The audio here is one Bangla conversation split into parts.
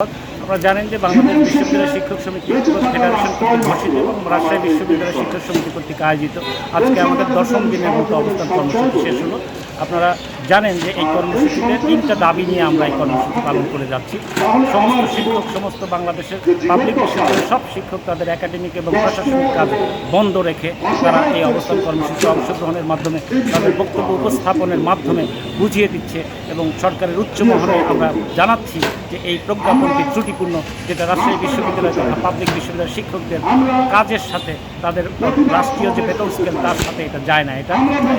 What? আপনারা জানেন যে বাংলাদেশ বিশ্ববিদ্যালয় শিক্ষক সমিতি ফেডারেশন কর্তৃক ঘোষিত এবং রাজশাহী বিশ্ববিদ্যালয় শিক্ষক সমিতি কর্তৃক আয়োজিত। আজকে আমাদের দশম দিনের মতো অবস্থান কর্মসূচি শেষ হলো। আপনারা জানেন যে এই কর্মসূচিতে তিনটা দাবি নিয়ে আমরা এই কর্মসূচি পালন করে যাচ্ছি। সমস্ত শিক্ষক, সমস্ত বাংলাদেশের পাবলিক বিশ্ববিদ্যালয়ের সব শিক্ষক তাদের একাডেমিক এবং প্রশাসনিক কাজ বন্ধ রেখে তারা এই অবস্থান কর্মসূচিতে অংশগ্রহণের মাধ্যমে তাদের বক্তব্য উপস্থাপনের মাধ্যমে বুঝিয়ে দিচ্ছে এবং সরকারের উচ্চ মহলে আমরা জানাচ্ছি যে এই প্রজ্ঞাপনটি ত্রুটিপূর্ণ যেটা রাজশাহী বিশ্ববিদ্যালয় পাবলিক বিশ্ববিদ্যালয়ের শিক্ষকদের কাজের সাথে তাদের রাষ্ট্রীয় যে বেতন স্কেল তার সাথে এটা যায় না। এটা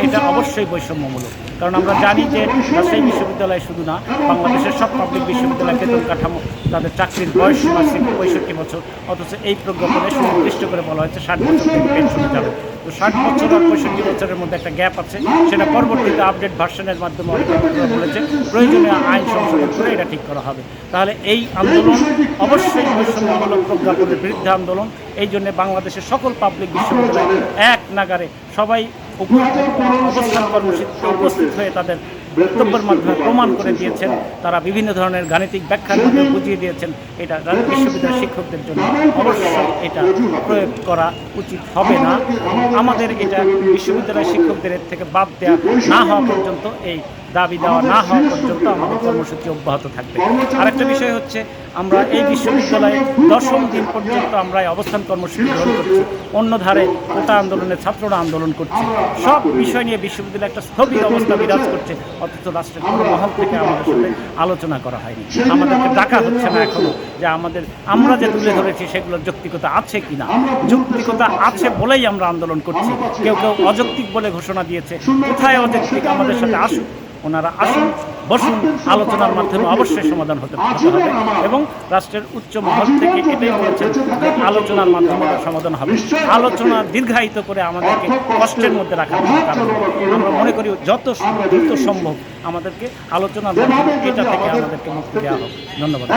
এটা অবশ্যই বৈষম্যমূলক। কারণ আমরা জানি যে রাজশাহী বিশ্ববিদ্যালয় শুধু না, বাংলাদেশের সব পাবলিক বিশ্ববিদ্যালয় বেতন কাঠামো, তাদের চাকরির বয়স সীমা পঁয়ষট্টি বছর, অথচ এই প্রজ্ঞাপনে সুনির্দিষ্ট করে বলা হয়েছে ষাট বছর পেনশনে যাবে তো ষাট বছর আর পঁয়ষট্টি বছরের মধ্যে একটা গ্যাপ আছে, সেটা পরবর্তীতে আপডেট ভার্সনের মাধ্যমে বলেছে প্রয়োজনীয় আইন সংশোধন করে এটা ঠিক করা হবে। তাহলে এই আন্দোলন অবশ্যই বৈষম্যমূলক প্রজ্ঞাপনের বিরুদ্ধে আন্দোলন। এই জন্য বাংলাদেশের সকল পাবলিক বিশ্ববিদ্যালয় এক নাগারে সবাই অবস্থান কর্মসূচিতে উপস্থিত হয়ে তাদের বক্তব্যের মাধ্যমে প্রমাণ করে দিয়েছেন। তারা বিভিন্ন ধরনের গাণিতিক ব্যাখ্যার মাধ্যমে বুঝিয়ে দিয়েছেন। এটা বিশ্ববিদ্যালয়ের শিক্ষকদের জন্য অবশ্যই এটা প্রয়োগ করা উচিত হবে না। আমাদের এটা বিশ্ববিদ্যালয়ের শিক্ষকদের থেকে বাদ দেওয়া না হওয়া পর্যন্ত এই দাবি দেওয়া না হওয়া পর্যন্ত আমাদের কর্মসূচি অব্যাহত থাকবে। আরেকটা বিষয় হচ্ছে, আমরা এই বিশ্ববিদ্যালয়ে দশম দিন পর্যন্ত আমরা অবস্থান কর্মসূচি গ্রহণ করছি। অন্য ধারে কোটা আন্দোলনে ছাত্ররা আন্দোলন করছে। সব বিষয় নিয়ে বিশ্ববিদ্যালয়ে একটা স্থবির অবস্থা বিরাজ করছে, অথচ রাষ্ট্রের কোনো মহল থেকে আমাদের সাথে আলোচনা করা হয়নি। আমাদেরকে ডাকা হচ্ছে না এখনও যে আমাদের, আমরা যে তুলে ধরেছি সেগুলোর যৌক্তিকতা আছে কি না যৌক্তিকতা আছে বলেই আমরা আন্দোলন করছি। কেউ কেউ অযৌক্তিক বলে ঘোষণা দিয়েছে। কোথায় অযৌক্তিক আমাদের সাথে আসুক। ওনারা আসুন বসুন আলোচনার মাধ্যমে অবশ্যই সমাধান হতে পারে হবে এবং রাষ্ট্রের উচ্চ মহল থেকে এটাই বলেছেন যে আলোচনার মাধ্যমে সমাধান হবে। আলোচনা দীর্ঘায়িত করে আমাদেরকে কষ্টের মধ্যে রাখা কারণ আমরা মনে করি যত দ্রুত সম্ভব আমাদেরকে আলোচনার মাধ্যমে এটা থেকে আমাদেরকে মুক্তি দেওয়া হবে ধন্যবাদ।